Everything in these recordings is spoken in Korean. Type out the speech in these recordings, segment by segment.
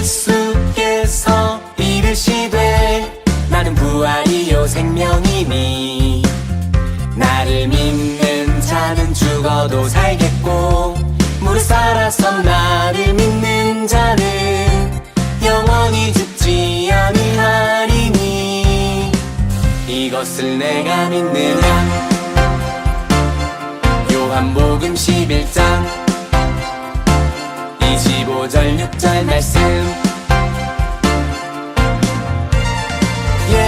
예수께서 이르시되 나는 부활이요 생명이니 나를 믿는 자는 죽어도 살겠고 무릇 살아서 나를 믿는 자는 영원히 죽지 아니하리니. 이것을 내가 믿느냐? 요한복음 11장 25절 6절 말씀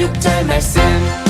25절 6절 말씀